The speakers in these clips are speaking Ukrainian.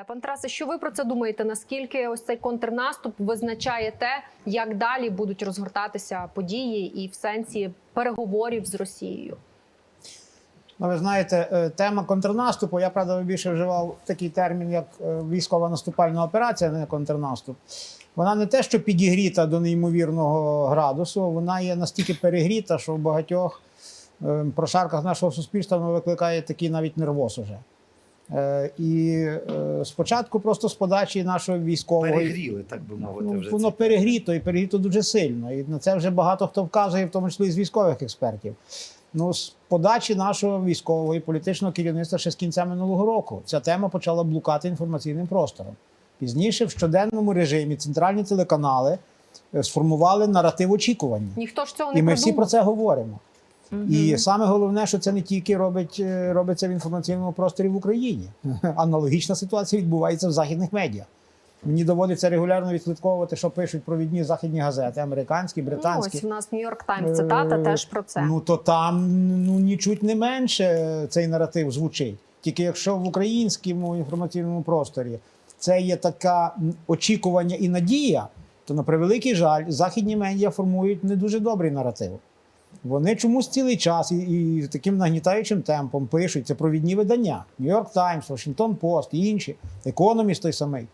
Е, Пан Тарасе, що ви про це думаєте? Наскільки ось цей контрнаступ визначає те, як далі будуть розгортатися події, і в сенсі переговорів з Росією? Ну, ви знаєте, е, тема контрнаступу. Я правда більше вживав такий термін, як е, військова наступальна операція, не контрнаступ. Вона не те, що підігріта до неймовірного градусу, вона є настільки перегріта, що в багатьох прошарках нашого суспільства вона викликає такий навіть нервоз уже. Е, І е, спочатку просто з подачі нашої військової Перегріли, так би мовити, Ну, вже воно ці- перегріто і перегріто дуже сильно. І на це вже багато хто вказує, в тому числі і з військових експертів. Ну, з подачі нашого військового і політичного керівництва ще з кінця минулого року ця тема почала блукати інформаційним простором. Пізніше в щоденному режимі центральні телеканали е, сформували наратив очікування. Ніхто ж цього не І ми всі про це говоримо. І саме головне, що це не тільки робить, е, робиться в інформаційному просторі в Україні. Аналогічна ситуація відбувається в західних медіа. Мені доводиться регулярно відслідковувати, що пишуть провідні західні газети, американські, Ну, британські. ось у нас Нью-Йорк Таймс цитата Е, теж про це. Ну то там ну нічуть не менше цей наратив звучить. Тільки якщо в українському інформаційному просторі це є така очікування і надія, то на превеликий жаль, західні медіа формують не дуже добрий наратив. Вони чомусь цілий час і, і таким нагнітаючим темпом пишуть це провідні видання: Нью-Йорк Таймс, Вашингтон Пост і інші, Економіст той самий.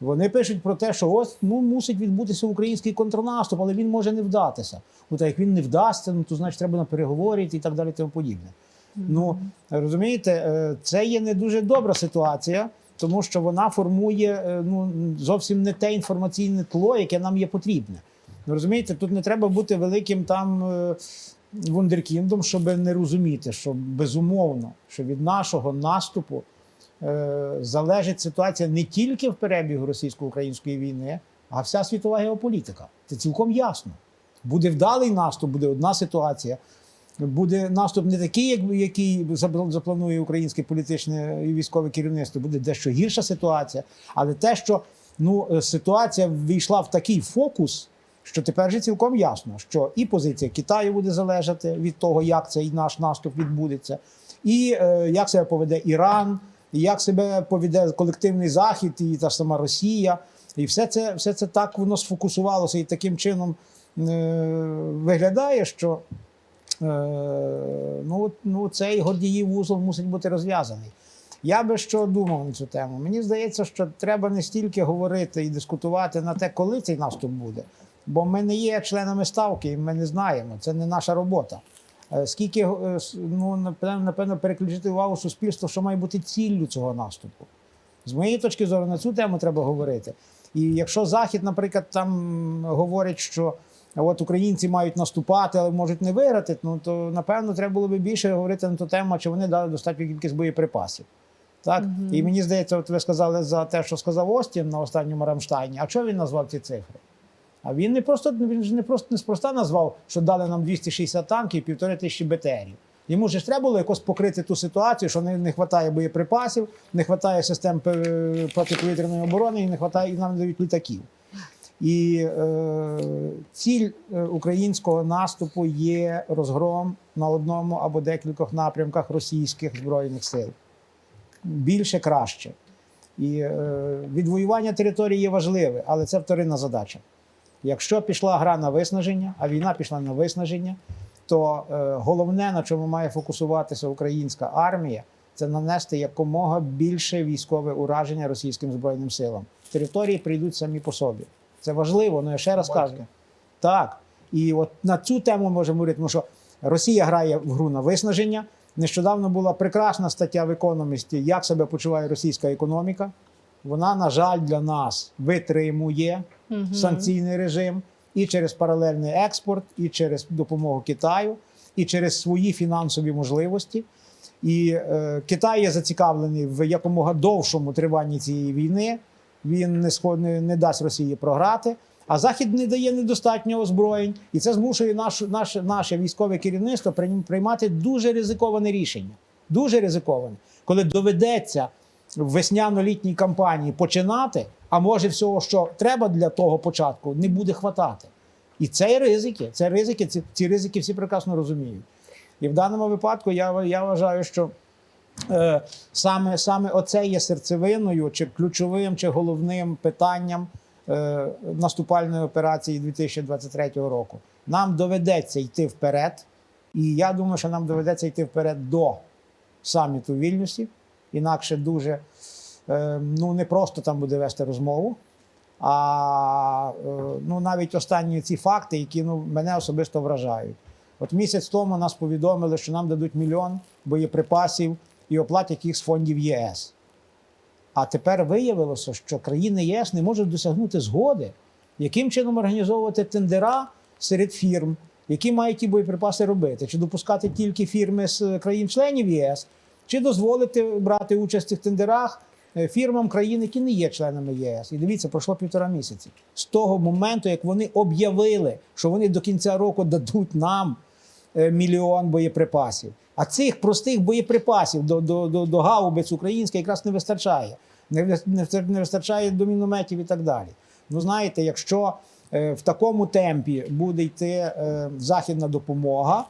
Вони пишуть про те, що ось ну мусить відбутися український контрнаступ, але він може не вдатися. Ну так як він не вдасться, ну то значить треба на переговори і так далі. Тому подібне. Ну розумієте, е, це є не дуже добра ситуація, тому що вона формує е, ну зовсім не те інформаційне тло, яке нам є потрібне. Ну, розумієте, тут не треба бути великим там е, вундеркіндом, щоб не розуміти, що безумовно, що від нашого наступу е, залежить ситуація не тільки в перебігу російсько-української війни, а вся світова геополітика. Це цілком ясно. Буде вдалий наступ, буде одна ситуація. Буде наступ не такий, як який запланує українське політичне і військове керівництво, буде дещо гірша ситуація. Але те, що ну, е, ситуація ввійшла в такий фокус, що тепер же цілком ясно, що і позиція Китаю буде залежати від того, як цей наш наступ відбудеться, і е, як себе поведе Іран, і як себе поведе колективний Захід, і та сама Росія. І все це, все це так воно сфокусувалося і таким чином е, виглядає, що е, ну, ну, цей гордіїв вузол мусить бути розв'язаний. Я би що думав на цю тему. Мені здається, що треба не стільки говорити і дискутувати на те, коли цей наступ буде. Бо ми не є членами ставки, і ми не знаємо. Це не наша робота. Е, Скільки е, ну, напевно, переключити увагу суспільства, що має бути ціллю цього наступу. З моєї точки зору, на цю тему треба говорити. І якщо Захід, наприклад, там говорить, що от українці мають наступати, але можуть не виграти, ну то напевно треба було би більше говорити на ту тему, чи вони дали достатню кількість боєприпасів. Так? І мені здається, от ви сказали за те, що сказав Остін на останньому Рамштайні. А чого він назвав ці цифри? А він не просто він ж не просто неспроста назвав, що дали нам 260 танків і півтори тисячі БТРів. Йому ж треба було якось покрити ту ситуацію, що не, вистачає боєприпасів, не вистачає систем е, протиповітряної оборони і не вистачає і нам дають літаків. І е, ціль е, українського наступу є розгром на одному або декількох напрямках російських збройних сил. Більше краще. І е, відвоювання території є важливе, але це вторинна задача. Якщо пішла гра на виснаження, а війна пішла на виснаження, то е, головне, на чому має фокусуватися українська армія, це нанести якомога більше військове ураження російським збройним силам. Території прийдуть самі по собі. Це важливо, але я ще раз кажу. Так. І от на цю тему можемо говорити, тому що Росія грає в гру на виснаження. Нещодавно була прекрасна стаття в економісті, як себе почуває російська економіка. Вона, на жаль, для нас витримує санкційний режим і через паралельний експорт, і через допомогу Китаю, і через свої фінансові можливості. І е, Китай є зацікавлений в якомога довшому триванні цієї війни. Він не, сход- не, дасть Росії програти. А Захід не дає недостатньо озброєнь, і це змушує наш, наш, наше військове керівництво прийм- приймати дуже ризиковане рішення. Дуже ризиковане, коли доведеться весняно-літній кампанії починати, а може всього, що треба для того початку, не буде хватати. І це ризики, це ризики, ці, ці ризики всі прекрасно розуміють. І в даному випадку я, я вважаю, що е, саме, саме оце є серцевиною, чи ключовим, чи головним питанням е, наступальної операції 2023 року. Нам доведеться йти вперед, і я думаю, що нам доведеться йти вперед до саміту в Вільнюсі. Інакше дуже е, ну, не просто там буде вести розмову. А е, ну, навіть останні ці факти, які ну, мене особисто вражають. От місяць тому нас повідомили, що нам дадуть мільйон боєприпасів і оплатять їх з фондів ЄС. А тепер виявилося, що країни ЄС не можуть досягнути згоди, яким чином організовувати тендера серед фірм, які мають ті боєприпаси робити, чи допускати тільки фірми з країн-членів ЄС, чи дозволити брати участь в тендерах е, фірмам країн, які не є членами ЄС. І дивіться, пройшло півтора місяці. З того моменту, як вони об'явили, що вони до кінця року дадуть нам е, мільйон боєприпасів. А цих простих боєприпасів до, до, до, до гаубиць українських якраз не вистачає. Не, не не вистачає до мінометів і так далі. Ну, знаєте, якщо е, в такому темпі буде йти західна допомога,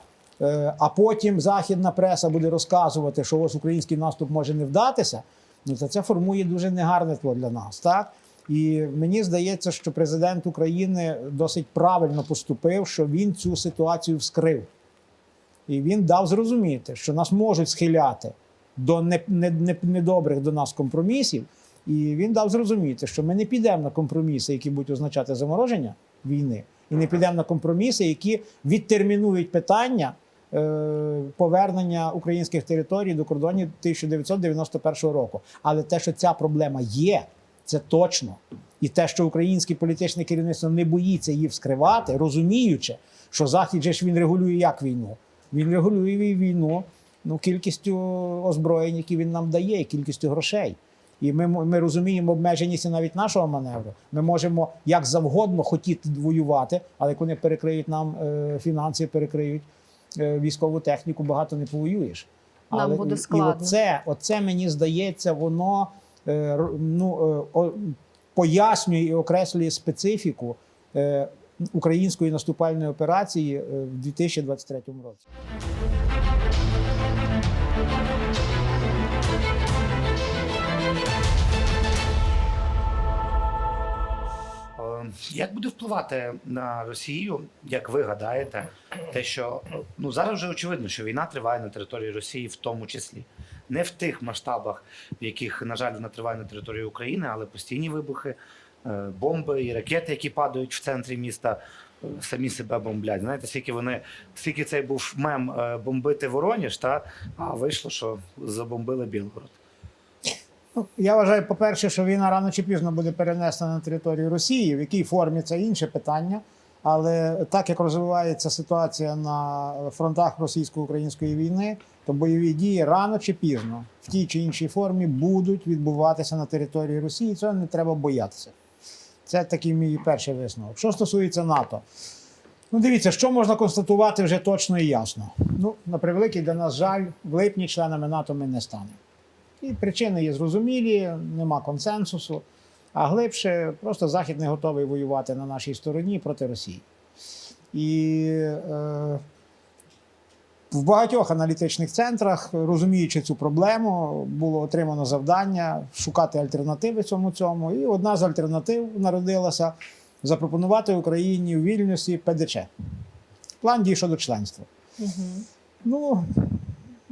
а потім західна преса буде розказувати, що ось український наступ може не вдатися, ну то це формує дуже негарне тло для нас. Так? І мені здається, що президент України досить правильно поступив, що він цю ситуацію вскрив. І він дав зрозуміти, що нас можуть схиляти до не- не- не- недобрих до нас компромісів. І він дав зрозуміти, що ми не підемо на компроміси, які будуть означати замороження війни, і не підемо на компроміси, які відтермінують питання е, повернення українських територій до кордонів 1991 року. Але те, що ця проблема є, це точно. І те, що українське політичне керівництво не боїться її вскривати, розуміючи, що Захід же ж він регулює як війну. Він регулює війну ну, кількістю озброєнь, які він нам дає, і кількістю грошей. І ми, ми розуміємо обмеженість навіть нашого маневру. Ми можемо як завгодно хотіти воювати, але як вони перекриють нам е, фінанси, перекриють е, військову техніку, багато не повоюєш. Нам Але буде складно. І оце, оце мені здається, воно е, ну, е, пояснює і окреслює специфіку е, української наступальної операції е, в 2023 році. Як буде впливати на Росію, як ви гадаєте, те, що ну зараз вже очевидно, що війна триває на території Росії, в тому числі не в тих масштабах, в яких, на жаль, вона триває на території України, але постійні вибухи, е, бомби і ракети, які падають в центрі міста, е, самі себе бомблять. Знаєте, скільки вони, скільки цей був мем е, бомбити Вороніж, та а вийшло, що забомбили Білгород. Я вважаю, по-перше, що війна рано чи пізно буде перенесена на територію Росії. В якій формі це інше питання. Але так як розвивається ситуація на фронтах російсько-української війни, то бойові дії рано чи пізно в тій чи іншій формі будуть відбуватися на території Росії. Цього не треба боятися. Це такий мій перший висновок. Що стосується НАТО, ну дивіться, що можна констатувати вже точно і ясно. Ну, на превеликий для нас жаль, в липні членами НАТО ми не станемо. І причини є зрозумілі, нема консенсусу. А глибше, просто Захід не готовий воювати на нашій стороні проти Росії. І е, в багатьох аналітичних центрах, розуміючи цю проблему, було отримано завдання шукати альтернативи цьому цьому. І одна з альтернатив народилася запропонувати Україні у Вільнюсі ПДЧ. План дій щодо членства. Ну,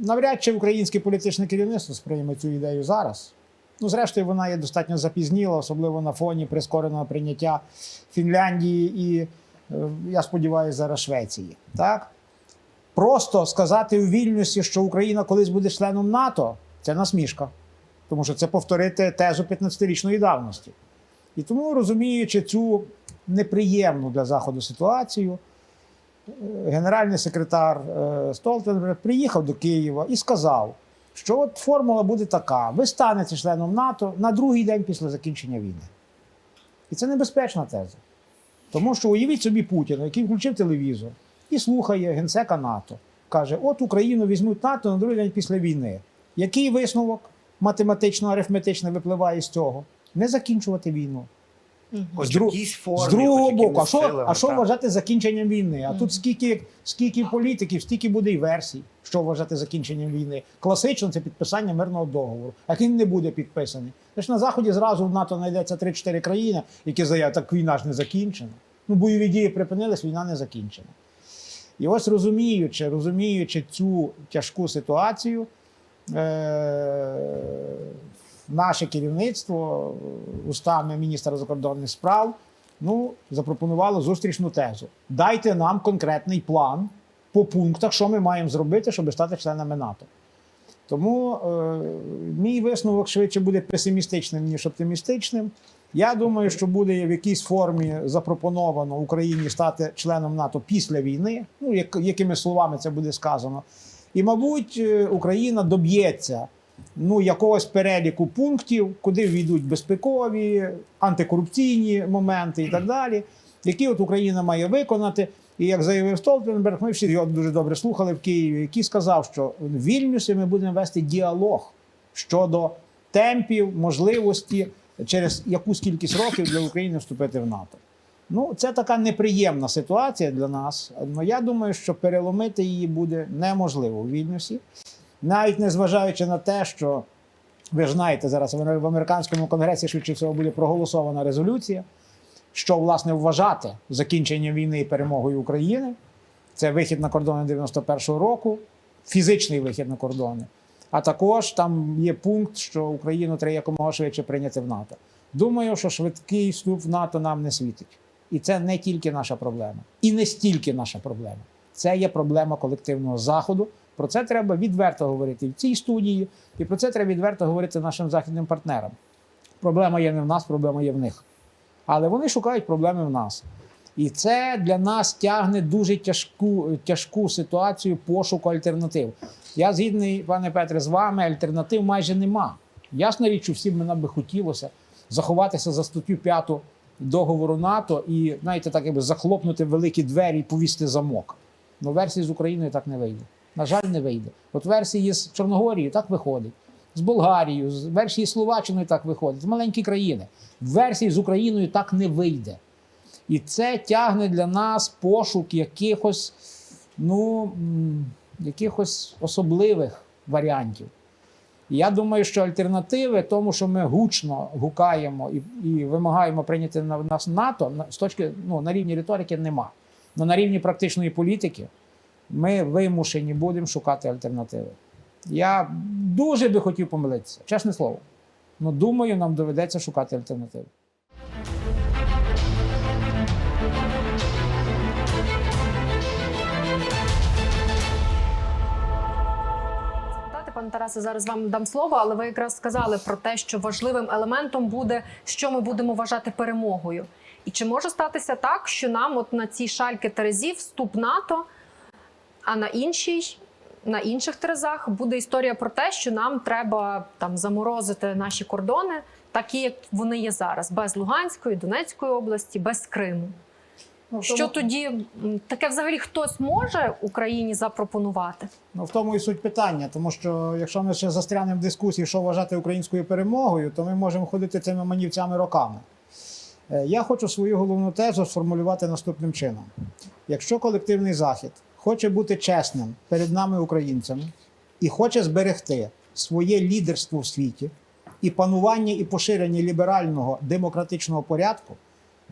навряд чи українське політичне керівництво сприйме цю ідею зараз. Ну, зрештою, вона є достатньо запізніла, особливо на фоні прискореного прийняття Фінляндії і, е, я сподіваюся, зараз Швеції. Так? Просто сказати у Вільнюсі, що Україна колись буде членом НАТО, це насмішка. Тому що це повторити тезу 15-річної давності. І тому, розуміючи цю неприємну для Заходу ситуацію, генеральний секретар е, Столтенберг приїхав до Києва і сказав, що от формула буде така: ви станете членом НАТО на другий день після закінчення війни. І це небезпечна теза. Тому що уявіть собі Путіна, який включив телевізор і слухає генсека НАТО. Каже: от Україну візьмуть НАТО на другий день після війни. Який висновок математично-арифметично випливає з цього? Не закінчувати війну. Хоч З, дру- в формі, з другого хоч боку, а що, силами, а що так. вважати закінченням війни? А тут скільки, скільки політиків, стільки буде й версій, що вважати закінченням війни. Класично це підписання мирного договору. А він не буде підписаний. Тож на заході зразу в НАТО знайдеться 3-4 країни, які заявляють, так війна ж не закінчена. Ну, бойові дії припинились, війна не закінчена. І ось розуміючи, розуміючи цю тяжку ситуацію, е- наше керівництво устами міністра закордонних справ ну, запропонувало зустрічну тезу. Дайте нам конкретний план по пунктах, що ми маємо зробити, щоб стати членами НАТО. Тому е, мій висновок швидше буде песимістичним, ніж оптимістичним. Я думаю, що буде в якійсь формі запропоновано Україні стати членом НАТО після війни. Ну, як, якими словами це буде сказано. І, мабуть, е, Україна доб'ється ну, якогось переліку пунктів, куди війдуть безпекові, антикорупційні моменти і так далі, які от Україна має виконати. І як заявив Столтенберг, ми всі його дуже добре слухали в Києві, який сказав, що в Вільнюсі ми будемо вести діалог щодо темпів, можливості через якусь кількість років для України вступити в НАТО. Ну, це така неприємна ситуація для нас. Але я думаю, що переломити її буде неможливо у Вільнюсі, навіть незважаючи на те, що ви знаєте, зараз в американському конгресі швидше всього буде проголосована резолюція, що власне вважати закінченням війни і перемогою України. Це вихід на кордони 91-го року, фізичний вихід на кордони. А також там є пункт, що Україну треба якомога швидше прийняти в НАТО. Думаю, що швидкий вступ в НАТО нам не світить. І це не тільки наша проблема, і не стільки наша проблема. Це є проблема колективного заходу. Про це треба відверто говорити в цій студії, і про це треба відверто говорити нашим західним партнерам. Проблема є не в нас, проблема є в них. Але вони шукають проблеми в нас. І це для нас тягне дуже тяжку, тяжку ситуацію пошуку альтернатив. Я згідний, пане Петре, з вами, альтернатив майже нема. Ясна річ, що всім нам би хотілося заховатися за статтю 5 договору НАТО і, знаєте, так якби захлопнути великі двері і повісти замок. Ну, версії з Україною так не вийде. На жаль, не вийде. От версії з Чорногорією так виходить. З Болгарією, з версії з Словаччиною так виходить. З маленькі країни. Версії з Україною так не вийде. І це тягне для нас пошук якихось, ну, якихось особливих варіантів. Я думаю, що альтернативи тому, що ми гучно гукаємо і, і вимагаємо прийняти на нас НАТО, з точки ну, на рівні риторики нема. Але на рівні практичної політики ми вимушені будемо шукати альтернативи. Я дуже би хотів помилитися, чесне слово. Ну, думаю, нам доведеться шукати альтернативи. Пане Тарасе, зараз вам дам слово, але ви якраз сказали про те, що важливим елементом буде, що ми будемо вважати перемогою. І чи може статися так, що нам, от на цій шальки терезів, вступ НАТО, а на іншій, на інших терезах буде історія про те, що нам треба там заморозити наші кордони, такі як вони є зараз, без Луганської, Донецької області, без Криму. Ну, Що тому- тоді таке взагалі хтось може Україні запропонувати? Ну, в тому і суть питання, тому що якщо ми ще застрянемо в дискусії, що вважати українською перемогою, то ми можемо ходити цими манівцями роками. Е, Я хочу свою головну тезу сформулювати наступним чином: якщо колективний захід хоче бути чесним перед нами, українцями, і хоче зберегти своє лідерство в світі, і панування і поширення ліберального демократичного порядку,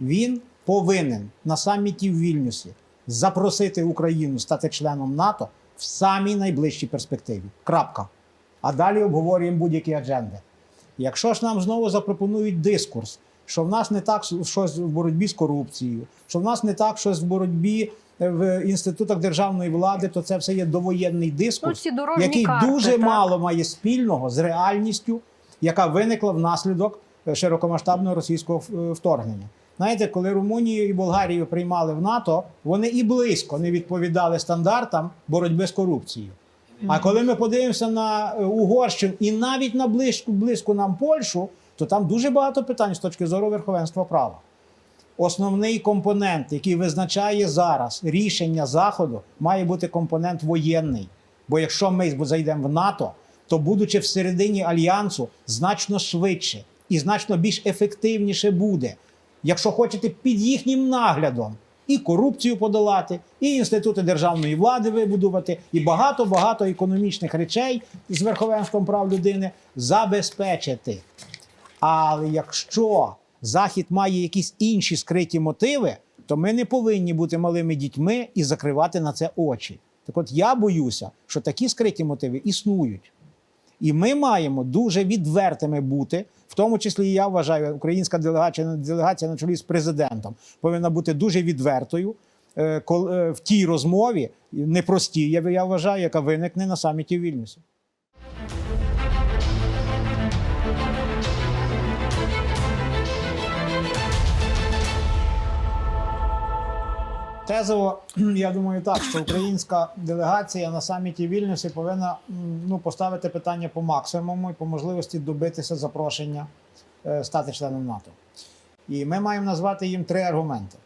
він повинен на саміті в Вільнюсі запросити Україну стати членом НАТО в самій найближчій перспективі. Крапка. А далі обговорюємо будь-які адженди. Якщо ж нам знову запропонують дискурс, що в нас не так щось в боротьбі з корупцією, що в нас не так щось в боротьбі е, в інститутах державної влади, то це все є довоєнний Ну, дискурс, дорожні який карти, дуже так? мало має спільного з реальністю, яка виникла внаслідок е, широкомасштабного російського е, вторгнення. Знаєте, коли Румунію і Болгарію приймали в НАТО, вони і близько не відповідали стандартам боротьби з корупцією. А коли ми подивимося на Угорщину і навіть на близьку, близьку нам Польщу, то там дуже багато питань з точки зору верховенства права. Основний компонент, який визначає зараз рішення Заходу, має бути компонент воєнний. Бо якщо ми зайдемо в НАТО, то будучи всередині альянсу, значно швидше і значно більш ефективніше буде якщо хочете, під їхнім наглядом і корупцію подолати, і інститути державної влади вибудувати, і багато багато економічних речей з верховенством прав людини забезпечити. Але якщо Захід має якісь інші скриті мотиви, то ми не повинні бути малими дітьми і закривати на це очі. Так от я боюся, що такі скриті мотиви існують. І ми маємо дуже відвертими бути, в тому числі я вважаю, українська делегація, делегація на чолі з президентом повинна бути дуже відвертою е, е, в тій розмові, непростій, я, вважаю, яка виникне на саміті в Вільнюсі. Тезово, я думаю, так, що українська делегація на саміті Вільнюсі повинна ну, поставити питання по максимуму і по можливості добитися запрошення е, стати членом НАТО. І ми маємо назвати їм три аргументи.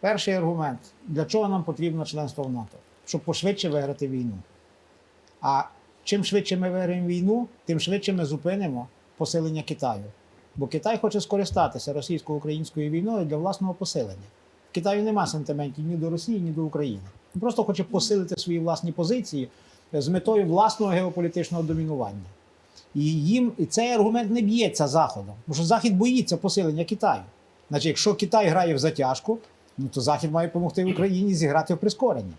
Перший аргумент: для чого нам потрібно членство в НАТО? Щоб пошвидше виграти війну. А чим швидше ми виграємо війну, тим швидше ми зупинимо посилення Китаю. Бо Китай хоче скористатися російсько-українською війною для власного посилення. Китаю нема сентиментів ні до Росії, ні до України. Він просто хоче посилити свої власні позиції з метою власного геополітичного домінування. І їм і цей аргумент не б'ється Заходом, тому що Захід боїться посилення Китаю. Значить, якщо Китай грає в затяжку, ну то Захід має допомогти Україні зіграти в прискорення.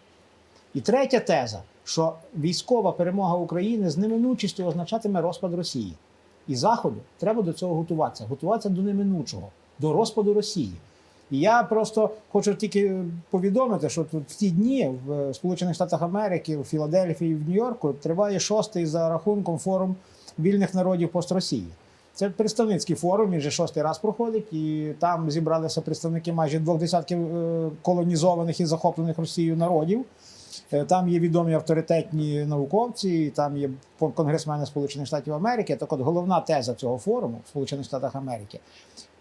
І третя теза, що військова перемога України з неминучістю означатиме розпад Росії. І Заходу треба до цього готуватися, готуватися до неминучого, до розпаду Росії. Я просто хочу тільки повідомити, що тут в ті дні в Сполучених Штатах Америки, в Філадельфії, в Нью-Йорку триває шостий за рахунком форум вільних народів пост-Росії. Це представницький форум, він вже шостий раз проходить, і там зібралися представники майже двох десятків е, колонізованих і захоплених Росією народів. Е, Там є відомі авторитетні науковці, там є конгресмени Сполучених Штатів Америки. Так от головна теза цього форуму в Сполучених Штатах Америки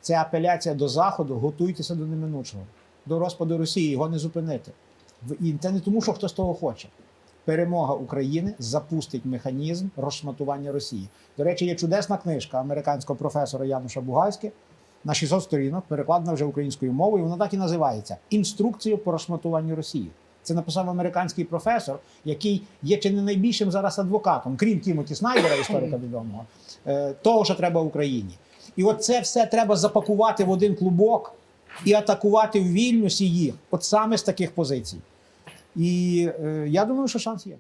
це апеляція до Заходу, готуйтеся до неминучого, до розпаду Росії, його не зупинити. І це не тому, що хтось того хоче. Перемога України запустить механізм розшматування Росії. До речі, є чудесна книжка американського професора Януша Бугайське на 600 сторінок, перекладена вже українською мовою. Вона так і називається Інструкція по розшматуванню Росії. Це написав американський професор, який є чи не найбільшим зараз адвокатом, крім Тімоті Снайдера, історика відомого, е, того, що треба Україні. І от це все треба запакувати в один клубок і атакувати в Вільнюсі їх, от саме з таких позицій. І е, я думаю, що шанс є.